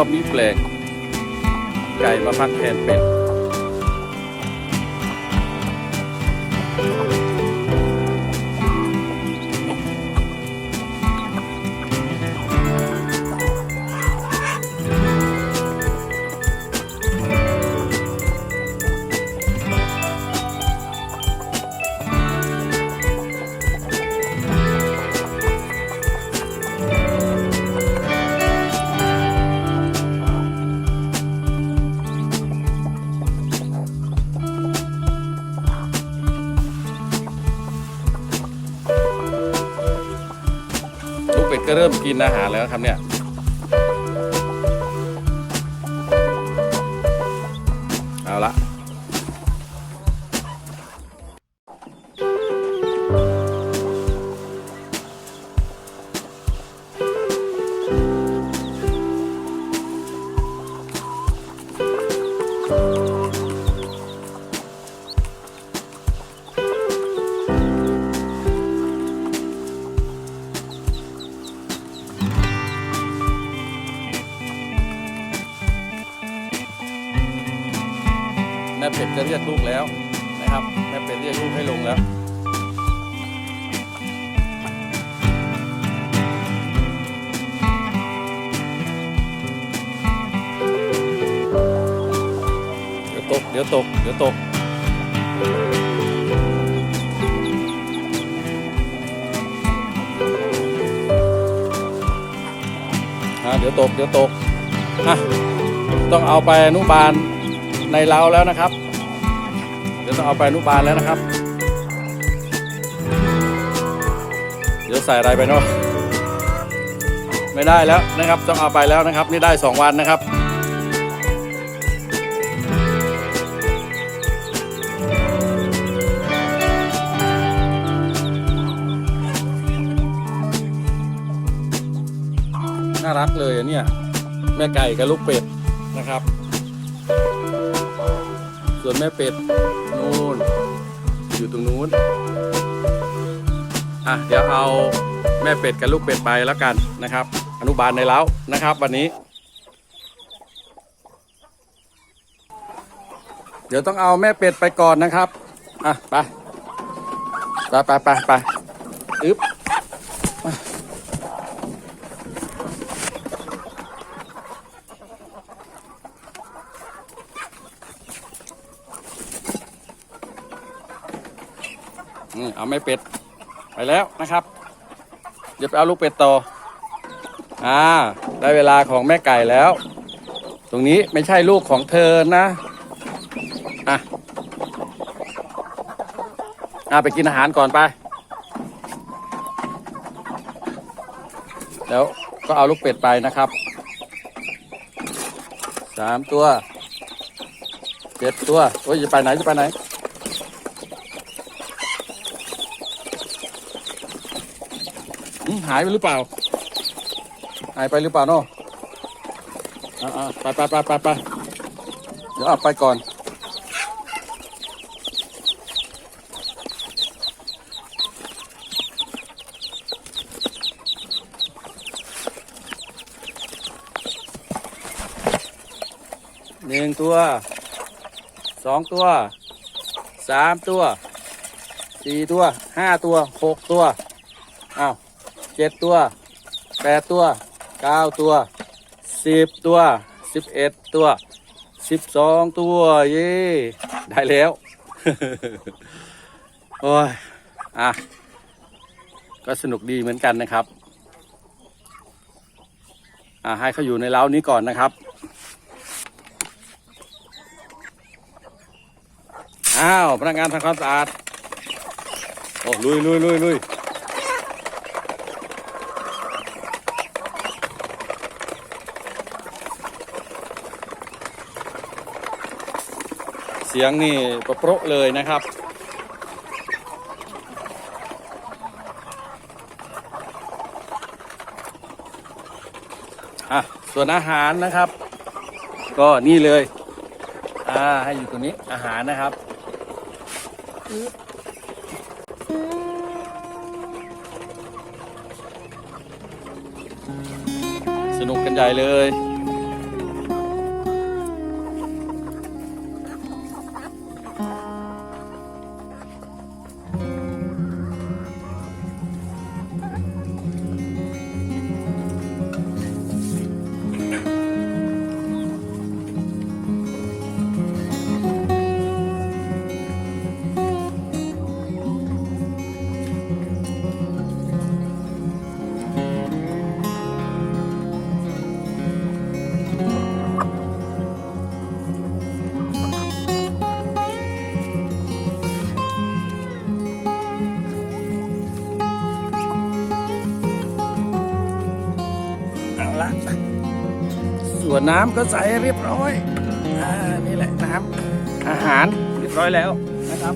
อบนี้แปลกไก่มาพักแทนเป็ด กเป็ดก็เริ่มกินอาหารแล้วครับเนี่ย จะเรียกลูกแล้วนะครับแม่เป็ดเรียกลูกให้ลงแล้วเดี๋ยวตกเดี๋ยวตกเดี๋ยวตกอะเดี๋ยวตกเดี๋ยวตกอะต้องเอาไปอนุบาลในเล้าแล้วนะครับ ดี๋ยวต้องเอาไปอนุบาลแล้วนะครับ เดี๋ยวใส่อะไรไปเนาะไม่ได้แล้วนะครับ ต้องเอาไปแล้วนะครับ นี่ได้สองวันนะครับน่ารักเลยอะเนี่ย แม่ไก่กับลูกเป็ดนะครับ วนแม่เป็ดนู่นอยู่ตรงนู้นอะเดี๋ยวเอาแม่เป็ดกับลูกเป็ดไปแล้วกันนะครับ อนุบาลในเล้านะครับ วันนี้ เดี๋ยวต้องเอาแม่เป็ดไปก่อนนะครับอะไปไปไปไปไปอึ๊บ นี่เอาแม่เป็ดไปแล้วนะครับเดี๋ยวไปเอาลูกเป็ดต่ออ่าได้เวลาของแม่ไก่แล้ว ตรงนี้ไม่ใช่ลูกของเธอนะอะอ่าไปกินอาหารก่อนไปแล้วก็เอาลูกเป็ดไปนะครับสามตัวเจ็ดตัวโอ้ยจะไปไหนจะไปไหน อืม หายไปหรือเปล่า หายไปหรือเปล่าเนาะอ่าๆไปไปไปไปไปเดี๋ยวเอาไปก่อน หนึ่งตัว สองตัว สามตัว สี่ตัว ห้าตัว หกตัว อ้าว จ็ดตัวแปดตัวเก้าตัวสิบตัวสิบเอ็ดตัวสิบสองตัวเย่ได้แล้ว โอ้ย อะ ก็สนุกดีเหมือนกันนะครับ อะให้เขาอยู่ในเล้านี้ก่อนนะครับ อ้าว พนักงานทำความสะอาด โอ้ลุยลุยลุยลุย เสียงนี่ประโปรเลยนะครับ อะ ส่วนอาหารนะครับ ก็นี่เลย อ่า ให้อยู่ตรงนี้อาหารนะครับสนุกกันใหญ่เลย ส่วนน้ำก็ใส่เรียบร้อยอ่านี่แหละน้ำอาหารเรียบร้อยแล้วนะครับ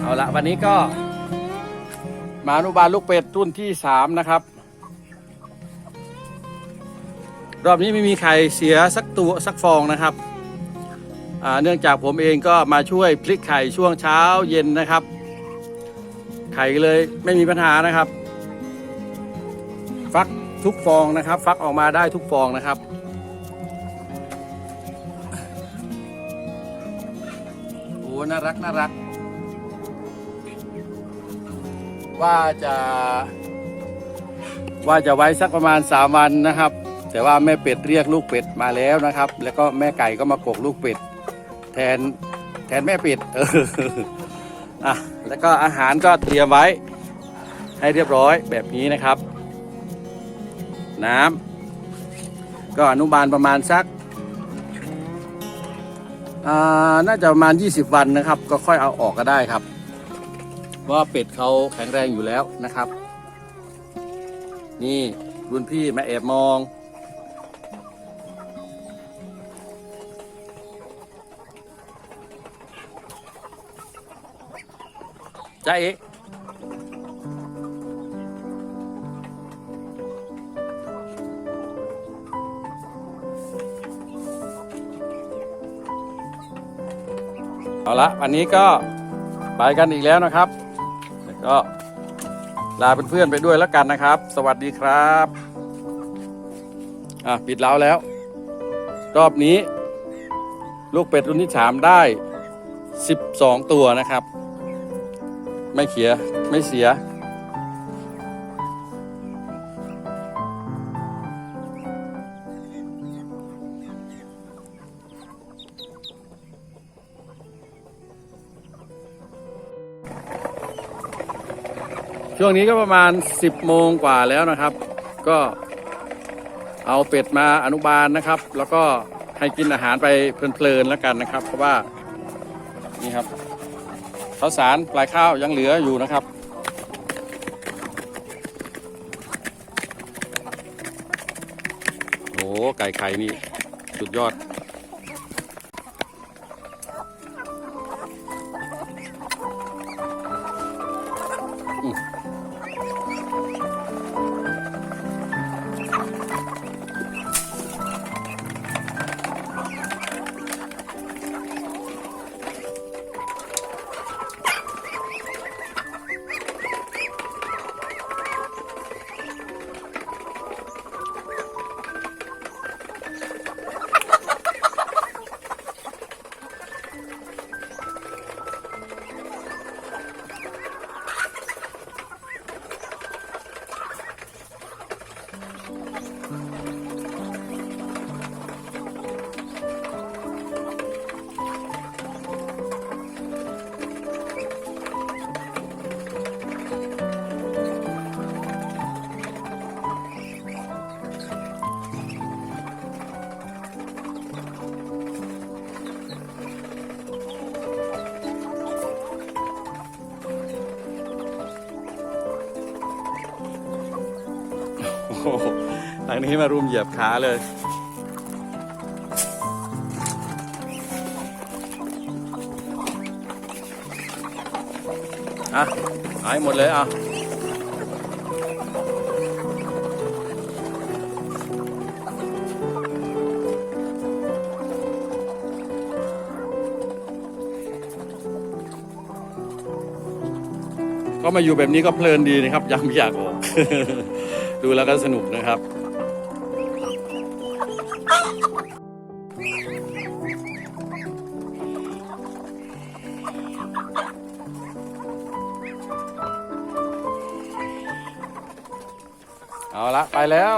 เอาละวันนี้ก็ มาอนุบาลลูกเป็ดรุ่นที่สามนะครับ รอบนี้ไม่มีใครเสียสักตัวสักฟองนะครับเนื่องจากผมเองก็มาช่วยพลิกไข่ช่วงเช้าเย็นนะครับ ไข่เลยไม่มีปัญหานะครับ ฟักทุกฟองนะครับ ฟักออกมาได้ทุกฟองนะครับ โอ้น่ารักน่ารัก ว่าจะ ว่าจะไว้สักประมาณ 3 วันนะครับ แต่ว่าแม่เป็ดเรียกลูกเป็ดมาแล้วนะครับ แล้วก็แม่ไก่ก็มากกลูกเป็ด แทนแทนแม่เป็ดเอออะแล้วก็อาหารก็เตรียมไว้ให้เรียบร้อยแบบนี้นะครับ น้ำก็อนุบาลประมาณสักอ่าน่าจะประมาณ 20 วันนะครับ ก็ค่อยเอาออกก็ได้ครับเพราะว่าเป็ดเขาแข็งแรงอยู่แล้วนะครับ นี่รุ่นพี่มาแอบมองจ้าเอ๊ เอาละวันนี้ก็ไปกันอีกแล้วนะครับแล้วก็ลาเพื่อนๆไปด้วยแล้วกันนะครับ สวัสดีครับอะปิดเล้าแล้ว รอบนี้ ลูกเป็ดรุ่นที่สามได้ 12 ตัวนะครับ ไม่เขียไม่เสีย ช่วงนี้ก็ประมาณ 10 โมงกว่าแล้วนะครับ ก็เอาเป็ดมาอนุบาลนะครับ แล้วก็ให้กินอาหารไปเพลินๆแล้วกันนะครับ เพราะว่านี่ครับข้าวสารปลายข้าวยังเหลืออยู่นะครับ โอ้ไก่ไข่นี่สุดยอด ทางนี้มารุมเหยียบขาเลย อะเอาให้หมดเลยอะก็มาอยู่แบบนี้ก็เพลินดีนะครับยังไม่อยากออก ดูแล้วก็สนุกนะครับ เอาละไปแล้ว